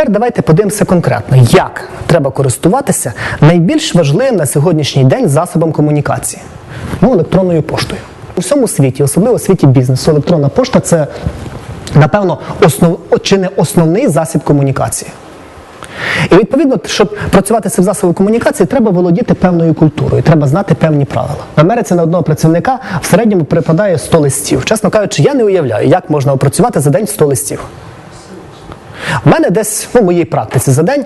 Тепер давайте подивимося конкретно, як треба користуватися найбільш важливим на сьогоднішній день засобом комунікації ну, електронною поштою. У всьому світі, особливо у світі бізнесу, електронна пошта це, напевно, основ, чи не основний засіб комунікації. І відповідно, щоб працювати цим засобом комунікації, треба володіти певною культурою, треба знати певні правила. В Америці на одного працівника в середньому припадає 100 листів. Чесно кажучи, я не уявляю, як можна опрацювати за день 100 листів. У мене десь в моїй практиці за день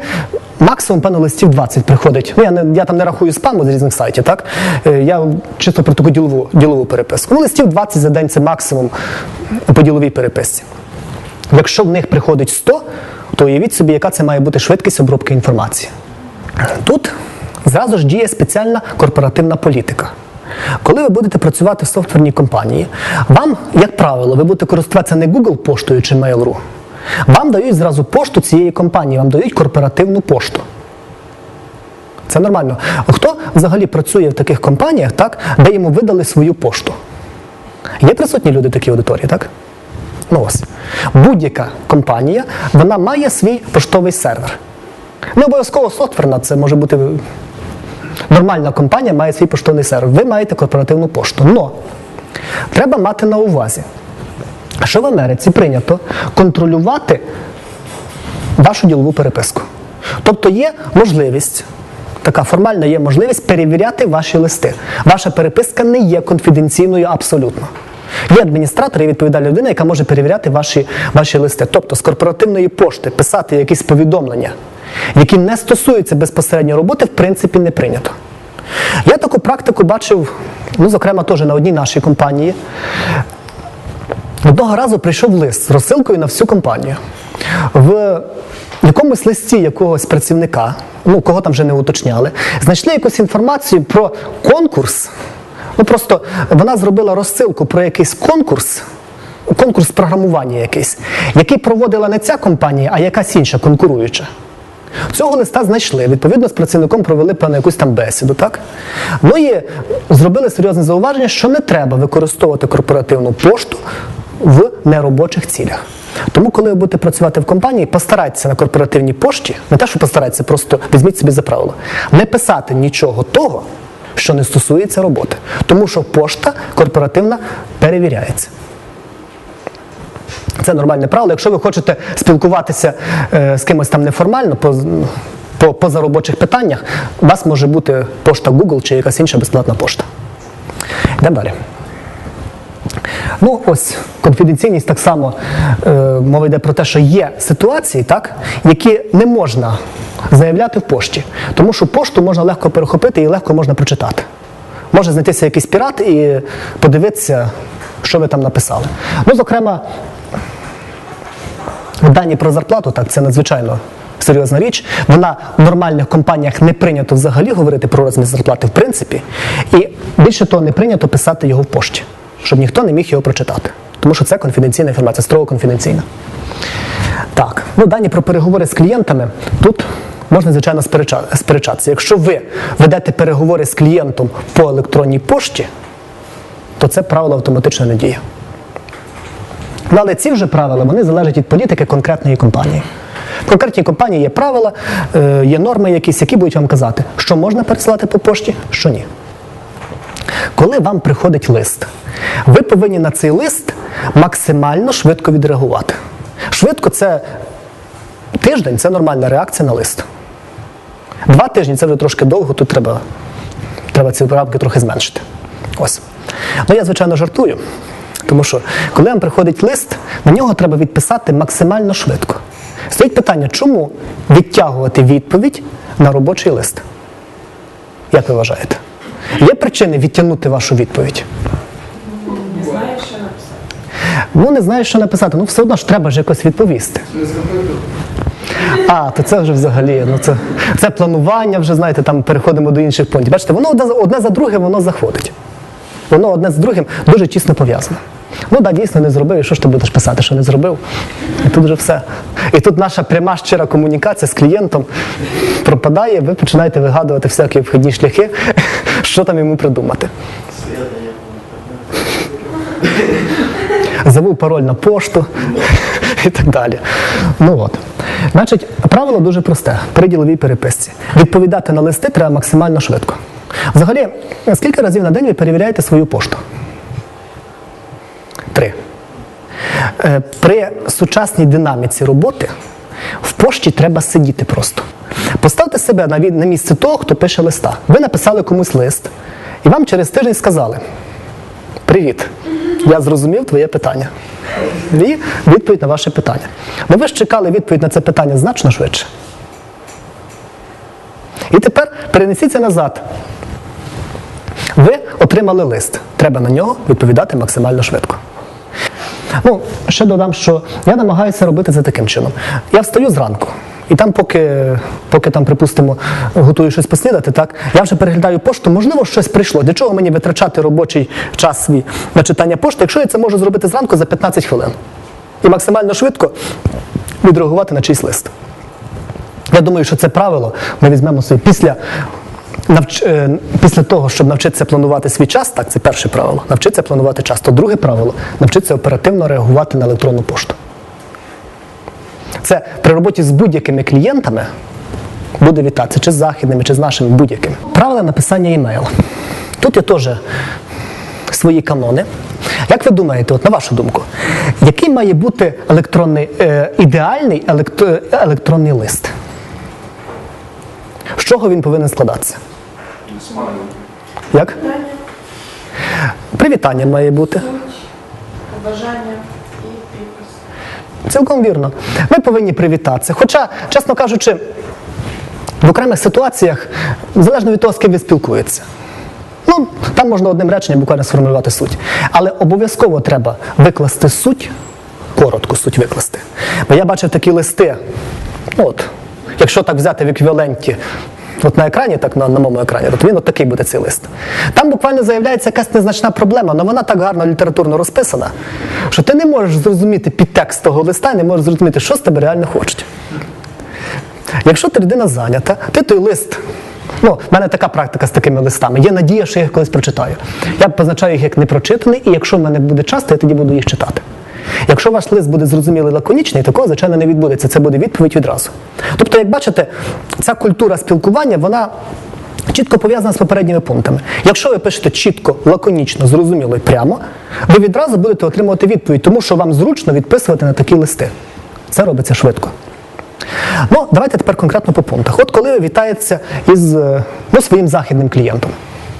максимум певно листів 20 приходить. Ну, я, не, я там не рахую спаму з різних сайтів, так? Е, Я чисто про таку ділову, ділову переписку. Ну, листів 20 за день це максимум по діловій переписці. Якщо в них приходить 100, то уявіть собі, яка це має бути швидкість обробки інформації. Тут зразу ж діє спеціальна корпоративна політика. Коли ви будете працювати в софтверній компанії, вам, як правило, ви будете користуватися не Google поштою чи Mail.ru. Вам дають зразу пошту цієї компанії, вам дають корпоративну пошту. Це нормально. Хто взагалі працює в таких компаніях, так, де йому видали свою пошту? Є присутні люди в такій аудиторії, так? Ну ось. Будь-яка компанія вона має свій поштовий сервер. Не обов'язково софтверна, це може бути нормальна компанія, має свій поштовий сервер. Ви маєте корпоративну пошту. Но треба мати на увазі, що в Америці прийнято контролювати вашу ділову переписку. Тобто є можливість. Така формальна є можливість перевіряти ваші листи. Ваша переписка не є конфіденційною абсолютно. Є адміністратор і відповідальна людина, яка може перевіряти ваші, ваші листи. Тобто з корпоративної пошти писати якісь повідомлення, які не стосуються безпосередньо роботи, в принципі, не прийнято. Я таку практику бачив, ну, зокрема, теж на одній нашій компанії. Одного разу прийшов лист з розсилкою на всю компанію. В якомусь листі якогось працівника, ну кого там вже не уточняли, знайшли якусь інформацію про конкурс. Ну просто вона зробила розсилку про якийсь конкурс, конкурс програмування якийсь, який проводила не ця компанія, а якась інша конкуруюча. Цього листа знайшли. Відповідно, з працівником провели певну якусь там бесіду, так? Ну і зробили серйозне зауваження, що не треба використовувати корпоративну пошту в неробочих цілях. Тому, коли ви будете працювати в компанії, постарайтеся на корпоративній пошті, не те, що постарайтеся, просто візьміть собі за правило, не писати нічого того, що не стосується роботи. Тому що пошта корпоративна перевіряється. Це нормальне правило. Якщо ви хочете спілкуватися е, з кимось там неформально по, по позаробочих питаннях, у вас може бути пошта Google чи якась інша безплатна пошта. Йдемо далі. Ну, ось конфіденційність так само е, мова йде про те, що є ситуації, так, які не можна заявляти в пошті, тому що пошту можна легко перехопити і легко можна прочитати. Може знайтися якийсь пірат і подивитися, що ви там написали. Ну, зокрема, дані про зарплату, так, це надзвичайно серйозна річ. Вона в нормальних компаніях не прийнято взагалі говорити про розмір зарплати, в принципі, і більше того, не прийнято писати його в пошті, щоб ніхто не міг його прочитати. Тому що це конфіденційна інформація, строго конфіденційна. Так, ну дані про переговори з клієнтами тут можна, звичайно, сперечатися. Якщо ви ведете переговори з клієнтом по електронній пошті, то це правило автоматично не діє. Ну, але ці вже правила вони залежать від політики конкретної компанії. В конкретній компанії є правила, е, є норми якісь, які будуть вам казати, що можна пересилати по пошті, що ні. Коли вам приходить лист, ви повинні на цей лист максимально швидко відреагувати. Швидко це тиждень це нормальна реакція на лист. Два тижні це вже трошки довго, тут треба, треба ці рамки трохи зменшити. Ось. Ну я, звичайно, жартую. Тому що, коли вам приходить лист, на нього треба відписати максимально швидко. Стоїть питання, чому відтягувати відповідь на робочий лист? Як ви вважаєте? Є причини відтягнути вашу відповідь? Не знаю, що написати. Ну, не знаю, що написати, ну все одно ж треба ж якось відповісти. А, то це вже взагалі, ну це, це планування, вже знаєте, там переходимо до інших пунктів. Бачите, воно одне, за- друге воно заходить. Воно одне з другим дуже тісно пов'язане. Ну да, дійсно не зробив, і що ж ти будеш писати, що не зробив? І тут вже все. І тут наша пряма щира комунікація з клієнтом пропадає, ви починаєте вигадувати всякі вхідні шляхи, що там йому придумати. Забув пароль на пошту і так далі. Ну от. Значить, правило дуже просте при діловій переписці. Відповідати на листи треба максимально швидко. Взагалі, скільки разів на день ви перевіряєте свою пошту? Три. Е, При сучасній динаміці роботи в пошті треба сидіти просто. Поставте себе на, місце того, хто пише листа. Ви написали комусь лист, і вам через тиждень сказали: Привіт, я зрозумів твоє питання. І відповідь на ваше питання. Ну ви ж чекали відповідь на це питання значно швидше. І тепер перенесіться назад. Ви отримали лист. Треба на нього відповідати максимально швидко. Ну, ще додам, що я намагаюся робити це таким чином. Я встаю зранку, і там, поки, поки там, припустимо, готую щось поснідати, так, я вже переглядаю пошту, можливо, щось прийшло. Для чого мені витрачати робочий час свій на читання пошти, якщо я це можу зробити зранку за 15 хвилин. І максимально швидко відреагувати на чийсь лист. Я думаю, що це правило ми візьмемо собі після, навч... е, після того, щоб навчитися планувати свій час, так, це перше правило, навчитися планувати час. То друге правило навчитися оперативно реагувати на електронну пошту. Це при роботі з будь-якими клієнтами буде вітатися, чи з західними, чи з нашими будь-якими. Правила написання імейл. Тут є теж свої канони. Як ви думаєте, от на вашу думку, який має бути електронний, е, ідеальний елект- електронний лист? З чого він повинен складатися? Як? Привітання має бути. Підпис. Цілком вірно. Ми повинні привітатися. Хоча, чесно кажучи, в окремих ситуаціях, залежно від того, з ким ви спілкуєтеся. Ну, там можна одним реченням буквально сформулювати суть. Але обов'язково треба викласти суть, коротко суть викласти. Бо я бачив такі листи, ну, от, якщо так взяти в еквіваленті, от на екрані, так на, на моєму екрані, то він от такий буде цей лист. Там буквально заявляється якась незначна проблема, але вона так гарно літературно розписана, що ти не можеш зрозуміти підтекст того листа не можеш зрозуміти, що з тебе реально хочуть. Якщо ти людина зайнята, ти той лист. Ну, в мене така практика з такими листами. Є надія, що я їх колись прочитаю. Я позначаю їх як непрочитаний, і якщо в мене буде час, то я тоді буду їх читати. Якщо ваш лист буде зрозумілий лаконічний, такого, звичайно, не відбудеться. Це буде відповідь відразу. Тобто, як бачите, ця культура спілкування, вона чітко пов'язана з попередніми пунктами. Якщо ви пишете чітко, лаконічно, зрозуміло і прямо, ви відразу будете отримувати відповідь, тому що вам зручно відписувати на такі листи. Це робиться швидко. Ну, давайте тепер конкретно по пунктах. От коли ви вітаєтеся із е, ну, своїм західним клієнтом,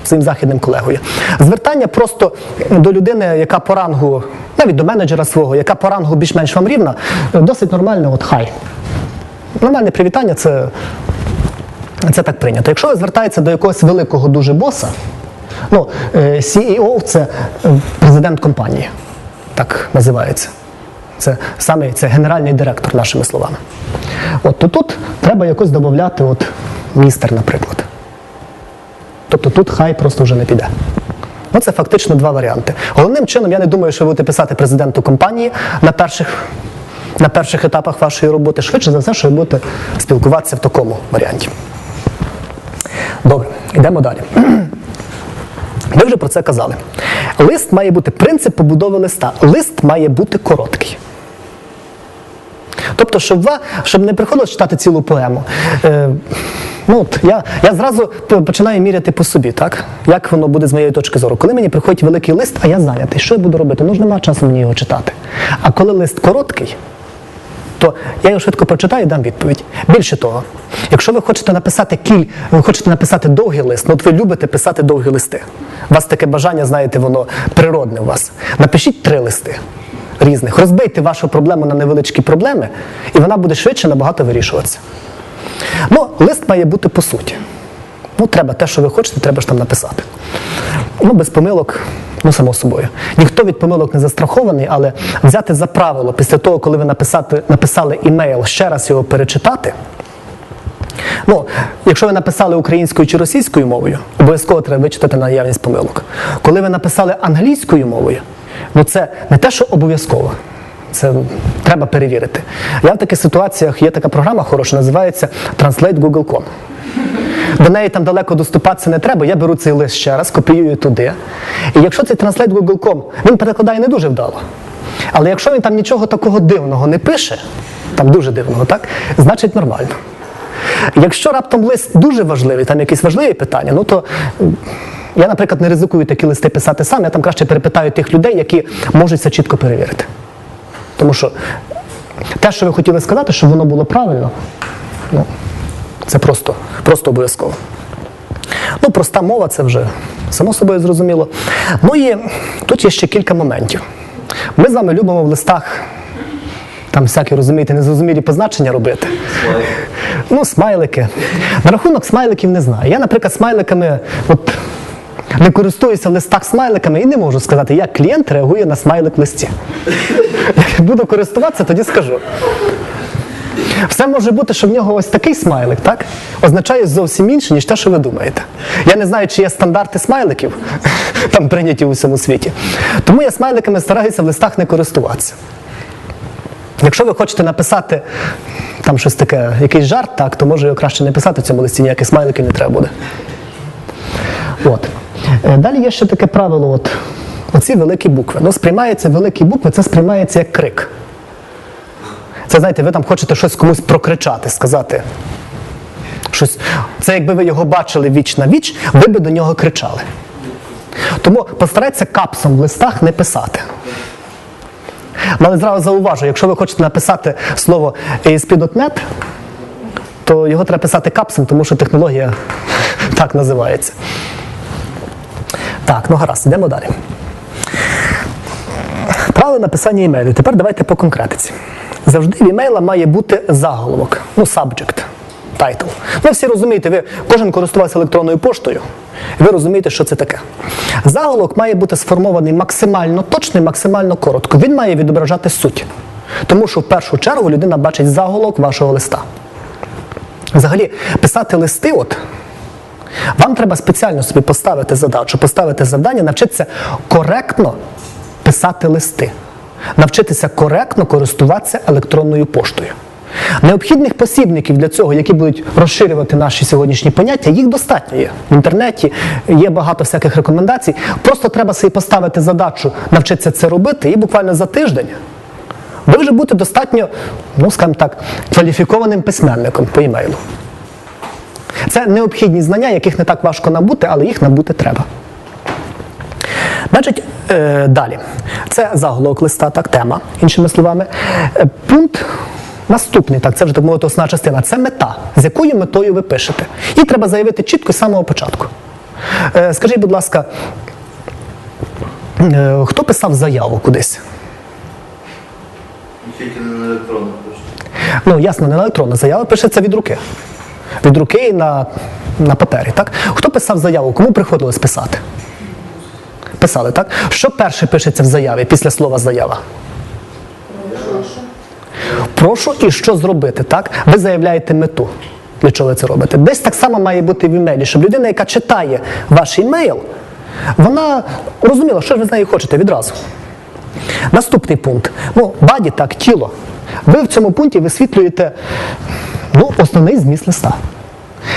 своїм західним колегою, звертання просто до людини, яка по рангу, навіть до менеджера свого, яка по рангу більш-менш вам рівна, досить нормально, от хай. Нормальне привітання це, це так прийнято. Якщо ви звертаєтеся до якогось великого дуже боса, ну, е, CEO це президент компанії, так називається. Це саме це генеральний директор, нашими словами. От то тут треба якось додати от містер, наприклад. Тобто тут хай просто вже не піде. Ну, це фактично два варіанти. Головним чином, я не думаю, що ви будете писати президенту компанії на перших, на перших етапах вашої роботи. Швидше за все, що ви будете спілкуватися в такому варіанті. Добре, йдемо далі. Ви вже про це казали. Лист має бути принцип побудови листа. Лист має бути короткий. Тобто, щоб, ва, щоб не приходилось читати цілу поему. Е, ну, я, я зразу починаю міряти по собі, так? як воно буде з моєї точки зору. Коли мені приходить великий лист, а я зайнятий, що я буду робити? Ну ж нема часу мені його читати. А коли лист короткий, то я його швидко прочитаю і дам відповідь. Більше того, якщо ви хочете написати кіль, ви хочете написати довгий лист, ну от ви любите писати довгі листи. У вас таке бажання, знаєте, воно природне у вас. Напишіть три листи різних, розбийте вашу проблему на невеличкі проблеми, і вона буде швидше набагато вирішуватися. Ну, лист має бути по суті. Ну, треба те, що ви хочете, треба ж там написати. Ну, без помилок, ну, само собою. Ніхто від помилок не застрахований, але взяти за правило після того, коли ви написати, написали імейл, ще раз його перечитати. Ну, якщо ви написали українською чи російською мовою, обов'язково треба вичитати наявність помилок. Коли ви написали англійською мовою, ну це не те, що обов'язково. Це треба перевірити. Я в таких ситуаціях є така програма хороша, називається Translate Google.com. До неї там далеко доступатися не треба. Я беру цей лист ще раз, копіюю туди. І якщо цей Translate Google.com, він перекладає не дуже вдало. Але якщо він там нічого такого дивного не пише, там дуже дивного, так, значить нормально. Якщо раптом лист дуже важливий, там якісь важливі питання, ну то я, наприклад, не ризикую такі листи писати сам, я там краще перепитаю тих людей, які можуть це чітко перевірити. Тому що те, що ви хотіли сказати, щоб воно було правильно, ну, це просто, просто обов'язково. Ну, проста мова це вже само собою зрозуміло. Ну і тут є ще кілька моментів. Ми з вами любимо в листах там всякі, розумієте, незрозумілі позначення робити. Смайлики. Ну, смайлики. На рахунок смайликів не знаю. Я, наприклад, смайликами от, не користуюся в листах смайликами і не можу сказати, як клієнт реагує на смайлик в листі. Буду користуватися, тоді скажу. Все може бути, що в нього ось такий смайлик, так? Означає зовсім інше, ніж те, що ви думаєте. Я не знаю, чи є стандарти смайликів там прийняті у всьому світі. Тому я смайликами стараюся в листах не користуватися. Якщо ви хочете написати там щось таке, якийсь жарт, так, то може його краще не писати в цьому листі, ніяких смайликів не треба буде. От. Е, Далі є ще таке правило: от, оці великі букви. Ну, сприймаються великі букви, це сприймається як крик. Це знаєте, ви там хочете щось комусь прокричати, сказати. Щось. Це якби ви його бачили віч на віч, ви би до нього кричали. Тому постарайтеся капсом в листах не писати. Але зразу зауважу, якщо ви хочете написати слово ASP.NET, то його треба писати капсом, тому що технологія так називається. Так, ну гаразд, йдемо далі. Правило написання імейлю. Тепер давайте по конкретиці. Завжди в імейла має бути заголовок, ну, subject, title. Ви всі розумієте, ви кожен користувався електронною поштою, ви розумієте, що це таке. Заголовок має бути сформований максимально точно і максимально коротко. Він має відображати суть. Тому що в першу чергу людина бачить заголовок вашого листа. Взагалі, писати листи, от, вам треба спеціально собі поставити задачу, поставити завдання, навчитися коректно писати листи, навчитися коректно користуватися електронною поштою. Необхідних посібників для цього, які будуть розширювати наші сьогоднішні поняття, їх достатньо є. В інтернеті є багато всяких рекомендацій. Просто треба собі поставити задачу навчитися це робити, і буквально за тиждень ви вже будете достатньо, ну скажімо так, кваліфікованим письменником по імейлу. Це необхідні знання, яких не так важко набути, але їх набути треба. Значить, е, далі. Це заголовок листа, так, тема, іншими словами. Е, пункт наступний, так, це вже так мовити основна частина. Це мета, з якою метою ви пишете. І треба заявити чітко з самого початку. Е, скажіть, будь ласка, е, хто писав заяву кудись? Тільки не на електронну пошту. Ну, ясно, не на електронну заява пишеться від руки. Від руки на, на папері. Так? Хто писав заяву? Кому приходилось писати? Писали, так? Що перше пишеться в заяві після слова заява? Прошу і що зробити, так? Ви заявляєте мету. Для чого ви це робите? Десь так само має бути в імейлі, щоб людина, яка читає ваш імейл, вона розуміла, що ж ви з нею хочете відразу. Наступний пункт. Ну, баді, так, тіло. Ви в цьому пункті висвітлюєте ну, основний зміст листа.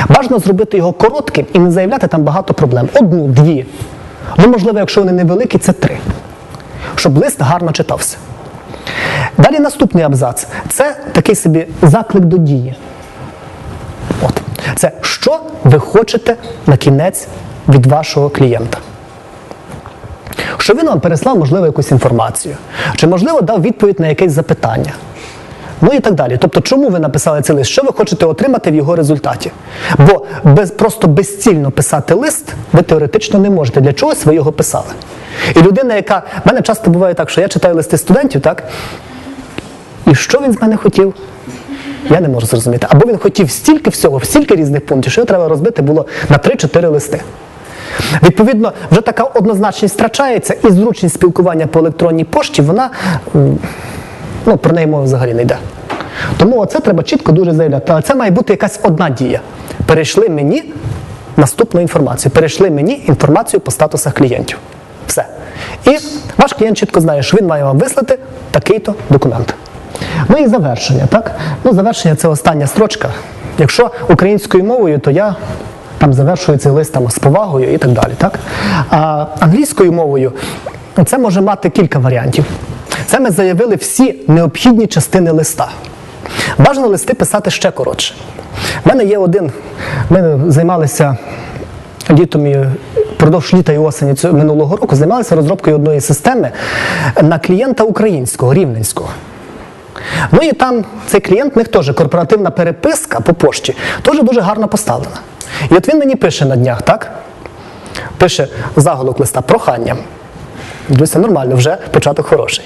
Бажано зробити його коротким і не заявляти там багато проблем. Одну, дві. Ну, можливо, якщо вони невеликі, це три. Щоб лист гарно читався. Далі наступний абзац. Це такий собі заклик до дії. От. Це що ви хочете на кінець від вашого клієнта. Що він вам переслав, можливо, якусь інформацію, чи, можливо, дав відповідь на якесь запитання. Ну і так далі. Тобто, чому ви написали цей лист? Що ви хочете отримати в його результаті? Бо без, просто безцільно писати лист ви теоретично не можете. Для чогось ви його писали. І людина, яка. В мене часто буває так, що я читаю листи студентів, так? І що він з мене хотів? Я не можу зрозуміти. Або він хотів стільки всього, стільки різних пунктів, що його треба розбити було на 3-4 листи. Відповідно, вже така однозначність втрачається, і зручність спілкування по електронній пошті, вона ну, про неї мова взагалі не йде. Тому оце треба чітко дуже заявляти. Але це має бути якась одна дія. Перейшли мені наступну інформацію. Перейшли мені інформацію по статусах клієнтів. Все. І ваш клієнт чітко знає, що він має вам вислати такий-то документ. Ну і завершення, так? Ну, завершення це остання строчка. Якщо українською мовою, то я там завершую цей лист там, з повагою і так далі. Так? А англійською мовою це може мати кілька варіантів. Це ми заявили всі необхідні частини листа. Бажано листи писати ще коротше. У мене є один, ми займалися літом і впродовж літа і осені минулого року, займалися розробкою одної системи на клієнта українського, рівненського. Ну і там цей клієнт, в них теж корпоративна переписка по пошті, теж дуже гарно поставлена. І от він мені пише на днях, так? Пише заголовок листа прохання. Дивися, нормально, вже початок хороший.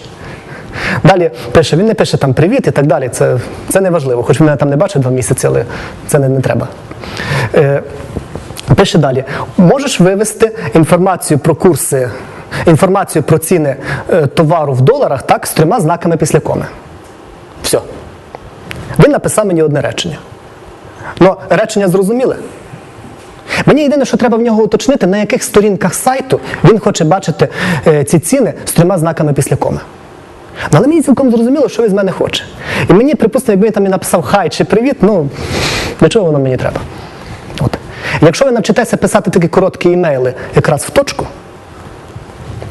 Далі пише, він не пише там привіт і так далі. Це, це не важливо, хоч він мене там не бачив два місяці, але це не, не треба. Е, пише далі: можеш вивести інформацію про курси, інформацію про ціни е, товару в доларах так, з трьома знаками після коми. Все. Він написав мені одне речення. Ну, речення зрозуміле. Мені єдине, що треба в нього уточнити, на яких сторінках сайту він хоче бачити е, ці ціни з трьома знаками після коми. Ну, Але мені цілком зрозуміло, що він з мене хоче. І мені, припустимо, якби він там і написав хай чи привіт, ну для чого воно мені треба? От. Якщо ви навчитеся писати такі короткі імейли якраз в точку,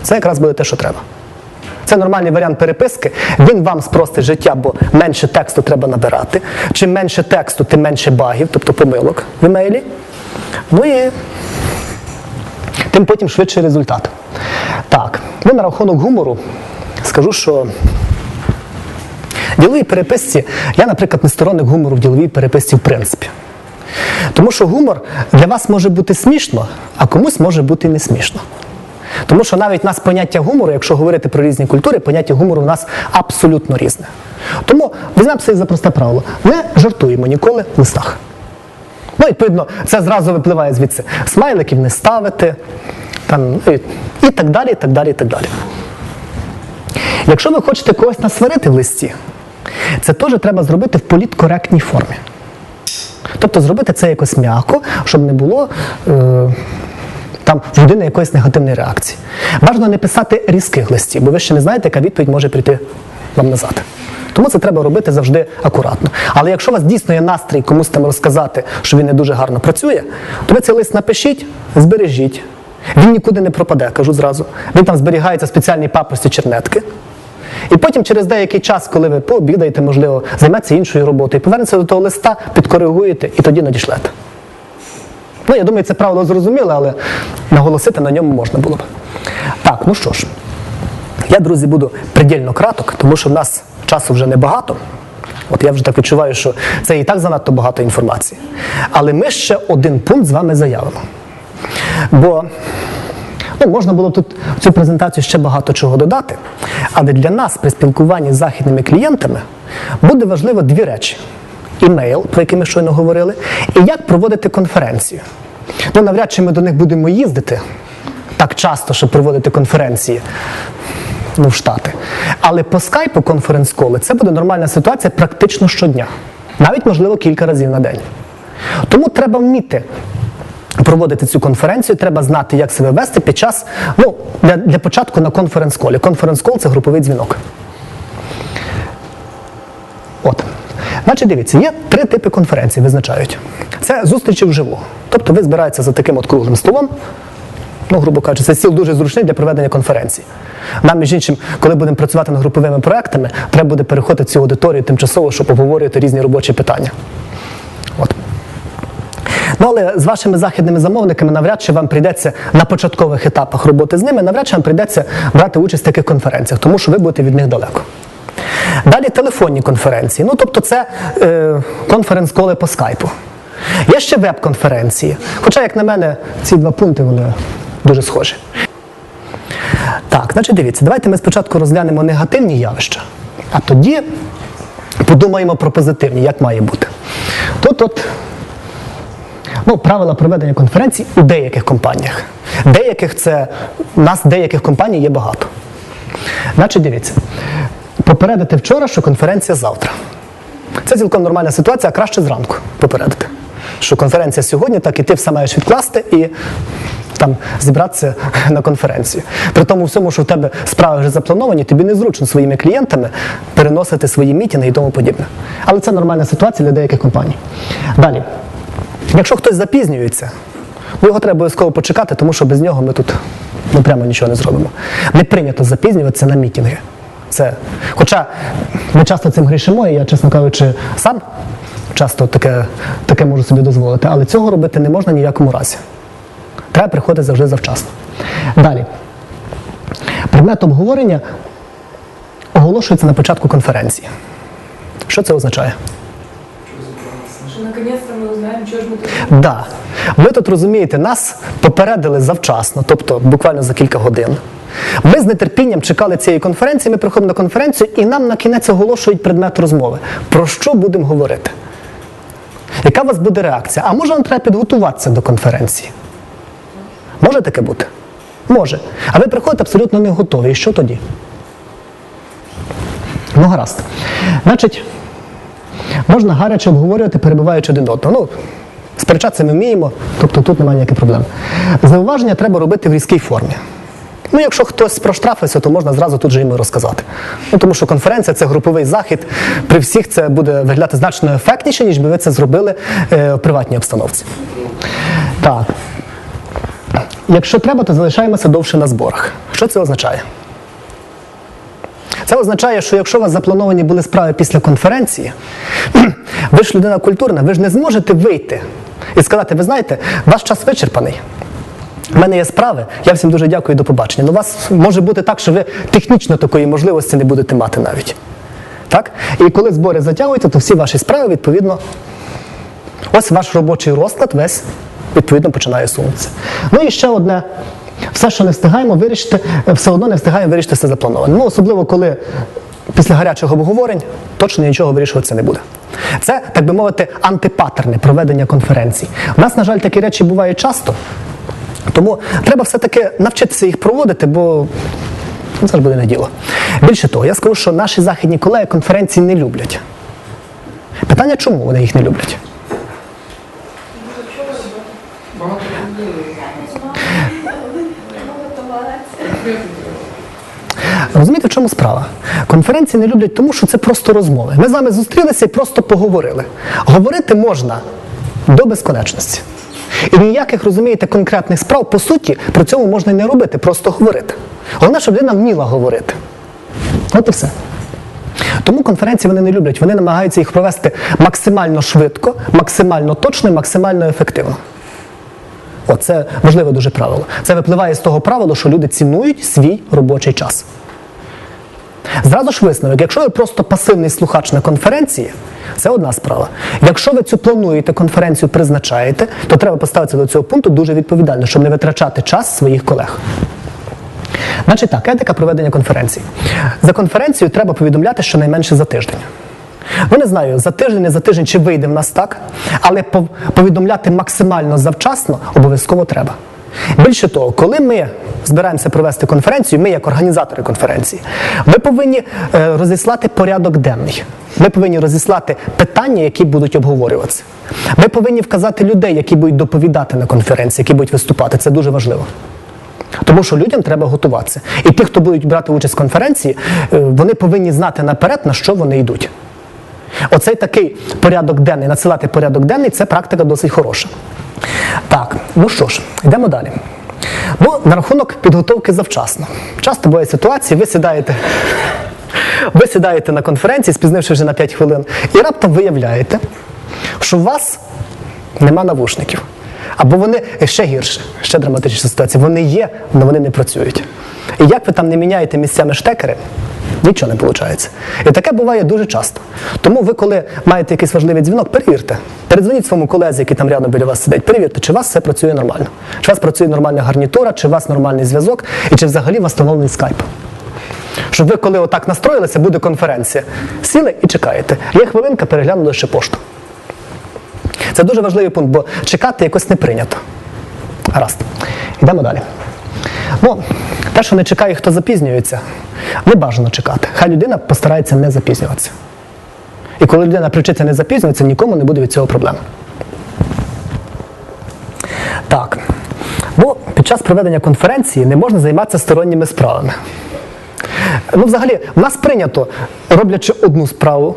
це якраз буде те, що треба. Це нормальний варіант переписки. Він вам спростить життя, бо менше тексту треба набирати. Чим менше тексту, тим менше багів, тобто помилок в імейлі. Ну і тим потім швидший результат. Так, ну на рахунок гумору скажу, що в діловій переписці, я, наприклад, не сторонник гумору в діловій переписці в принципі. Тому що гумор для вас може бути смішно, а комусь може бути не смішно. Тому що навіть у нас поняття гумору, якщо говорити про різні культури, поняття гумору у нас абсолютно різне. Тому візьмемо це за просте правило: не жартуємо ніколи в листах. Ну, відповідно, це зразу випливає звідси. Смайликів не ставити, там, і, і так далі, і так далі, і так далі. Якщо ви хочете когось насварити в листі, це теж треба зробити в політкоректній формі. Тобто зробити це якось м'яко, щоб не було е, там в людини якоїсь негативної реакції. Бажано не писати різких листів, бо ви ще не знаєте, яка відповідь може прийти вам назад. Тому це треба робити завжди акуратно. Але якщо у вас дійсно є настрій комусь там розказати, що він не дуже гарно працює, то ви цей лист напишіть, збережіть. Він нікуди не пропаде, кажу зразу. Він там зберігається в спеціальній папості чернетки. І потім через деякий час, коли ви пообідаєте, можливо, займеться іншою роботою, повернеться до того листа, підкоригуєте і тоді надішлете. Ну, я думаю, це правило зрозуміло, але наголосити на ньому можна було б. Так, ну що ж, я, друзі, буду предельно краток, тому що в нас часу вже небагато. От я вже так відчуваю, що це і так занадто багато інформації. Але ми ще один пункт з вами заявимо. Бо ну, можна було тут цю презентацію ще багато чого додати, але для нас при спілкуванні з західними клієнтами буде важливо дві речі: імейл, про який ми щойно говорили, і як проводити конференцію. Ну, навряд чи ми до них будемо їздити так часто, щоб проводити конференції ну, в Штати. Але по скайпу конференц-коли це буде нормальна ситуація практично щодня, навіть можливо кілька разів на день. Тому треба вміти проводити цю конференцію, треба знати, як себе вести під час, ну, для, для початку на конференц-колі. Конференц-кол це груповий дзвінок. От. Значить, дивіться, є три типи конференцій, визначають. Це зустрічі вживу. Тобто ви збираєтеся за таким от круглим столом. Ну, грубо кажучи, це стіл дуже зручний для проведення конференцій. Нам, між іншим, коли будемо працювати над груповими проектами, треба буде переходити цю аудиторію тимчасово, щоб обговорювати різні робочі питання. От. Ну, але з вашими західними замовниками навряд чи вам прийдеться на початкових етапах роботи з ними, навряд чи вам прийдеться брати участь в таких конференціях, тому що ви будете від них далеко. Далі телефонні конференції. Ну, тобто, це е, конференц-коли по скайпу. Є ще веб-конференції. Хоча, як на мене, ці два пункти вони дуже схожі. Так, значить, дивіться, давайте ми спочатку розглянемо негативні явища, а тоді подумаємо про позитивні, як має бути. Тут от ну, правила проведення конференцій у деяких компаніях. Деяких це нас деяких компаній є багато. Значить, дивіться, попередити вчора, що конференція завтра. Це цілком нормальна ситуація, а краще зранку попередити. Що конференція сьогодні, так і ти все маєш відкласти і там зібратися на конференцію. При тому всьому, що в тебе справи вже заплановані, тобі незручно своїми клієнтами переносити свої мітинги і тому подібне. Але це нормальна ситуація для деяких компаній. Далі. Якщо хтось запізнюється, ну його треба обов'язково почекати, тому що без нього ми тут ну, прямо нічого не зробимо. Не прийнято запізнюватися на мітинги. Це, хоча ми часто цим грішимо, і я, чесно кажучи, сам часто таке, таке можу собі дозволити, але цього робити не можна ні в якому разі. Треба приходити завжди завчасно. Далі. Предмет обговорення оголошується на початку конференції. Що це означає? Же мы тут Да. Ви тут розумієте, нас попередили завчасно, тобто буквально за кілька годин. Ми з нетерпінням чекали цієї конференції, ми приходимо на конференцію і нам на кінець оголошують предмет розмови. Про що будемо говорити? Яка у вас буде реакція? А може нам треба підготуватися до конференції? Може таке бути? Може. А ви приходите абсолютно не готові. І що тоді? Ну, гаразд. Значить, можна гаряче обговорювати, перебуваючи один одного. Ну, сперечатися ми вміємо, тобто тут немає ніяких проблем. Зауваження треба робити в різкій формі. Ну, якщо хтось проштрафився, то можна зразу тут же йому розказати. Ну, тому що конференція це груповий захід. При всіх це буде виглядати значно ефектніше, ніж би ви це зробили е, в приватній обстановці. Так. Якщо треба, то залишаємося довше на зборах. Що це означає? Це означає, що якщо у вас заплановані були справи після конференції, ви ж людина культурна, ви ж не зможете вийти і сказати, ви знаєте, ваш час вичерпаний. У мене є справи, я всім дуже дякую до побачення. Ну, у вас може бути так, що ви технічно такої можливості не будете мати навіть. Так? І коли збори затягуються, то всі ваші справи, відповідно, ось ваш робочий розклад весь відповідно починає сунутися. Ну і ще одне. Все, що не встигаємо вирішити, е, все одно не встигаємо вирішити все заплановане. Ну, особливо, коли після гарячих обговорень точно нічого вирішуватися не буде. Це, так би мовити, антипатерне проведення конференцій. У нас, на жаль, такі речі бувають часто. Тому треба все-таки навчитися їх проводити, бо це ж буде не діло. Більше того, я скажу, що наші західні колеги конференції не люблять. Питання, чому вони їх не люблять? Розумієте, в чому справа? Конференції не люблять тому, що це просто розмови. Ми з вами зустрілися і просто поговорили. Говорити можна до безконечності. І ніяких, розумієте, конкретних справ, по суті, при цьому можна і не робити, просто говорити. Головне, щоб людина вміла говорити. От і все. Тому конференції вони не люблять, вони намагаються їх провести максимально швидко, максимально точно і максимально ефективно. Оце важливе дуже правило. Це випливає з того правила, що люди цінують свій робочий час. Зразу ж висновок, якщо ви просто пасивний слухач на конференції, це одна справа. Якщо ви цю плануєте конференцію, призначаєте, то треба поставитися до цього пункту дуже відповідально, щоб не витрачати час своїх колег. Значить так, етика проведення конференції. За конференцією треба повідомляти щонайменше за тиждень. Ну, не знаю, за тиждень, не за тиждень, чи вийде в нас так, але повідомляти максимально завчасно обов'язково треба. Більше того, коли ми збираємося провести конференцію, ми як організатори конференції, ми повинні е, розіслати порядок денний. Ми повинні розіслати питання, які будуть обговорюватися. Ми повинні вказати людей, які будуть доповідати на конференції, які будуть виступати. Це дуже важливо. Тому що людям треба готуватися. І ті, хто будуть брати участь в конференції, е, вони повинні знати наперед, на що вони йдуть. Оцей такий порядок денний, надсилати порядок денний це практика досить хороша. Так, ну що ж, йдемо далі. Ну, на рахунок підготовки завчасно. Часто буває ситуації, ви сідаєте, ви сідаєте на конференції, спізнивши вже на 5 хвилин, і раптом виявляєте, що у вас нема навушників. Або вони ще гірше, ще драматичніша ситуація. Вони є, але вони не працюють. І як ви там не міняєте місцями штекери, нічого не виходить. І таке буває дуже часто. Тому ви, коли маєте якийсь важливий дзвінок, перевірте. Передзвоніть своєму колезі, який там рядом біля вас сидить. Перевірте, чи у вас все працює нормально. Чи у вас працює нормальна гарнітура, чи у вас нормальний зв'язок, і чи взагалі у вас встановлений скайп. Щоб ви, коли отак настроїлися, буде конференція. Сіли і чекаєте. Є хвилинка, переглянули ще пошту. Це дуже важливий пункт, бо чекати якось не прийнято. Гаразд. Йдемо далі. Ну, те, що не чекає, хто запізнюється, не бажано чекати. Хай людина постарається не запізнюватися. І коли людина привчиться не запізнюватися, нікому не буде від цього проблем. Так. Бо під час проведення конференції не можна займатися сторонніми справами. Ну, взагалі, в нас прийнято, роблячи одну справу,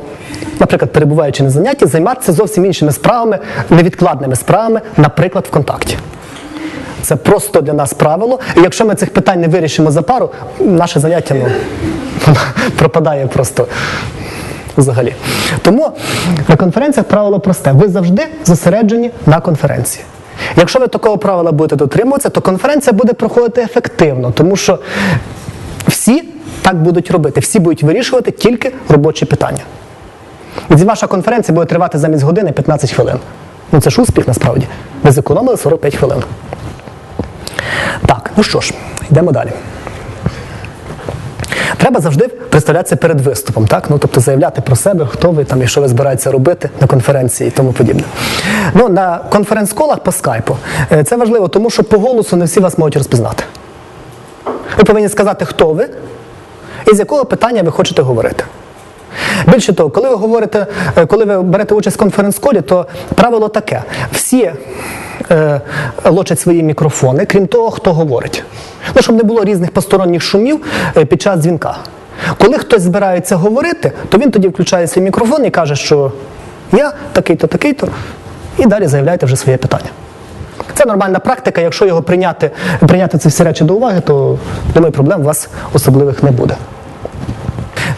наприклад, перебуваючи на занятті, займатися зовсім іншими справами, невідкладними справами, наприклад, ВКонтакті. Це просто для нас правило. І якщо ми цих питань не вирішимо за пару, наше заняття ну, пропадає просто взагалі. Тому на конференціях правило просте. Ви завжди зосереджені на конференції. Якщо ви такого правила будете дотримуватися, то конференція буде проходити ефективно, тому що всі так будуть робити, всі будуть вирішувати тільки робочі питання. І ваша конференція буде тривати замість години 15 хвилин. Ну це ж успіх насправді. Ви зекономили 45 хвилин. Так, ну що ж, йдемо далі. Треба завжди представлятися перед виступом, так? Ну, тобто заявляти про себе, хто ви там і що ви збираєтеся робити на конференції і тому подібне. Ну, на конференц-колах по скайпу е, це важливо, тому що по голосу не всі вас можуть розпізнати. Ви повинні сказати, хто ви і з якого питання ви хочете говорити. Більше того, коли ви говорите, е, коли ви берете участь в конференц-колі, то правило таке: всі е, лочать свої мікрофони, крім того, хто говорить. Ну, щоб не було різних посторонніх шумів е, під час дзвінка. Коли хтось збирається говорити, то він тоді включає свій мікрофон і каже, що я такий-то, такий-то, і далі заявляєте вже своє питання. Це нормальна практика. Якщо його прийняти, прийняти ці всі речі до уваги, то думаю, проблем у вас особливих не буде.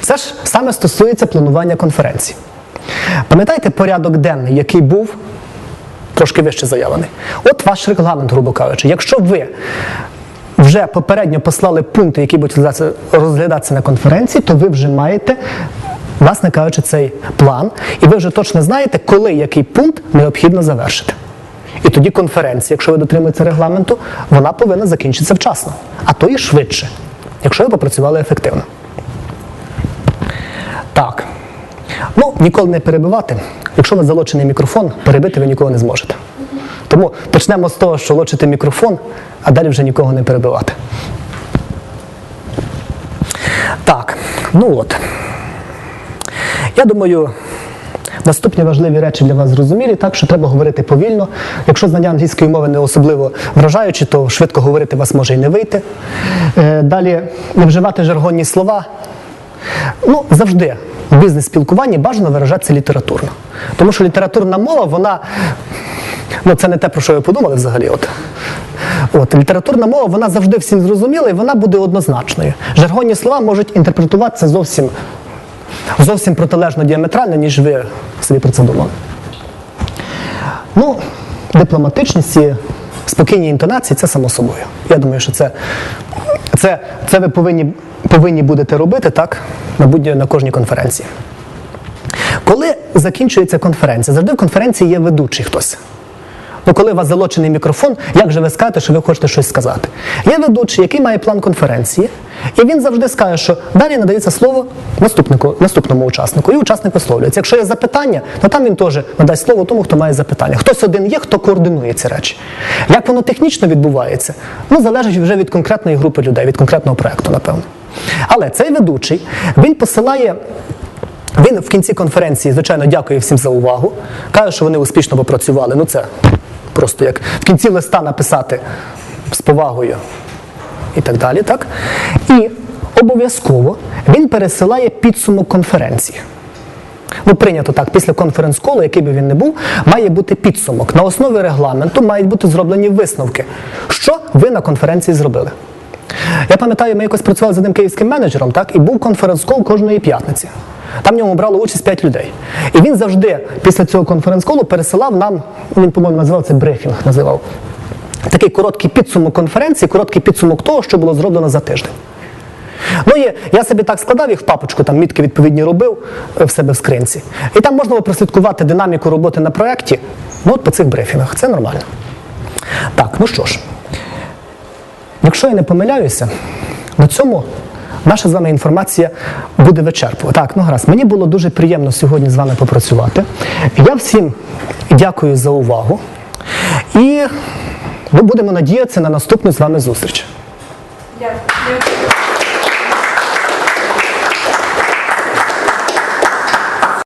Це ж саме стосується планування конференцій. Пам'ятаєте порядок денний, який був трошки вище заявлений? От ваш регламент, грубо кажучи. Якщо ви вже попередньо послали пункти, які будуть розглядатися- на конференції, то ви вже маєте, власне кажучи, цей план, і ви вже точно знаєте, коли який пункт необхідно завершити. І тоді конференція, якщо ви дотримуєтеся регламенту, вона повинна закінчитися вчасно, а то і швидше, якщо ви попрацювали ефективно. Так. Ну, ніколи не перебивати. Якщо у вас залочений мікрофон, перебити ви нікого не зможете. Тому почнемо з того, що лочите мікрофон, а далі вже нікого не перебивати. Так, ну от. Я думаю, наступні важливі речі для вас зрозумілі, так що треба говорити повільно. Якщо знання англійської мови не особливо вражаючі, то швидко говорити вас може і не вийти. Е, Далі не вживати жаргонні слова. Ну, завжди в бізнес-спілкуванні бажано виражатися літературно. Тому що літературна мова, вона. Ну, це не те, про що ви подумали взагалі. От. От, літературна мова, вона завжди всім зрозуміла і вона буде однозначною. Жаргонні слова можуть інтерпретуватися зовсім, зовсім протилежно діаметрально, ніж ви собі про це думали. Ну, дипломатичність і спокійні інтонації це само собою. Я думаю, що це, це, це ви повинні, повинні будете робити так на, на кожній конференції. Коли закінчується конференція, завжди в конференції є ведучий хтось. Ну, коли у вас залочений мікрофон, як же ви скажете, що ви хочете щось сказати? Є ведучий, який має план конференції, і він завжди скаже, що далі надається слово наступнику, наступному учаснику, і учасник висловлюється. Якщо є запитання, то там він теж надасть слово тому, хто має запитання. Хтось один є, хто координує ці речі. Як воно технічно відбувається, ну залежить вже від конкретної групи людей, від конкретного проекту, напевно. Але цей ведучий він посилає він в кінці конференції, звичайно, дякує всім за увагу. Каже, що вони успішно попрацювали. Ну це просто як в кінці листа написати з повагою і так далі. Так? І обов'язково він пересилає підсумок конференції. Ну, прийнято так, після конференц-колу, який би він не був, має бути підсумок. На основі регламенту мають бути зроблені висновки, що ви на конференції зробили. Я пам'ятаю, ми якось працювали з одним київським менеджером, так, і був конференц-кол кожної п'ятниці. Там в ньому брало участь 5 людей. І він завжди після цього конференц-колу пересилав нам, він, по-моєму, називав це брифінг, називав. Такий короткий підсумок конференції, короткий підсумок того, що було зроблено за тиждень. Ну, є, я собі так складав їх в папочку, там мітки відповідні робив е, в себе в скринці. І там можна було прослідкувати динаміку роботи на проєкті, ну от по цих брифінгах. Це нормально. Так, ну що ж, якщо я не помиляюся, на цьому наша з вами інформація буде вичерпувати. Так, ну гаразд, мені було дуже приємно сьогодні з вами попрацювати. Я всім дякую за увагу. І ми будемо надіятися на наступну з вами зустріч. Дякую.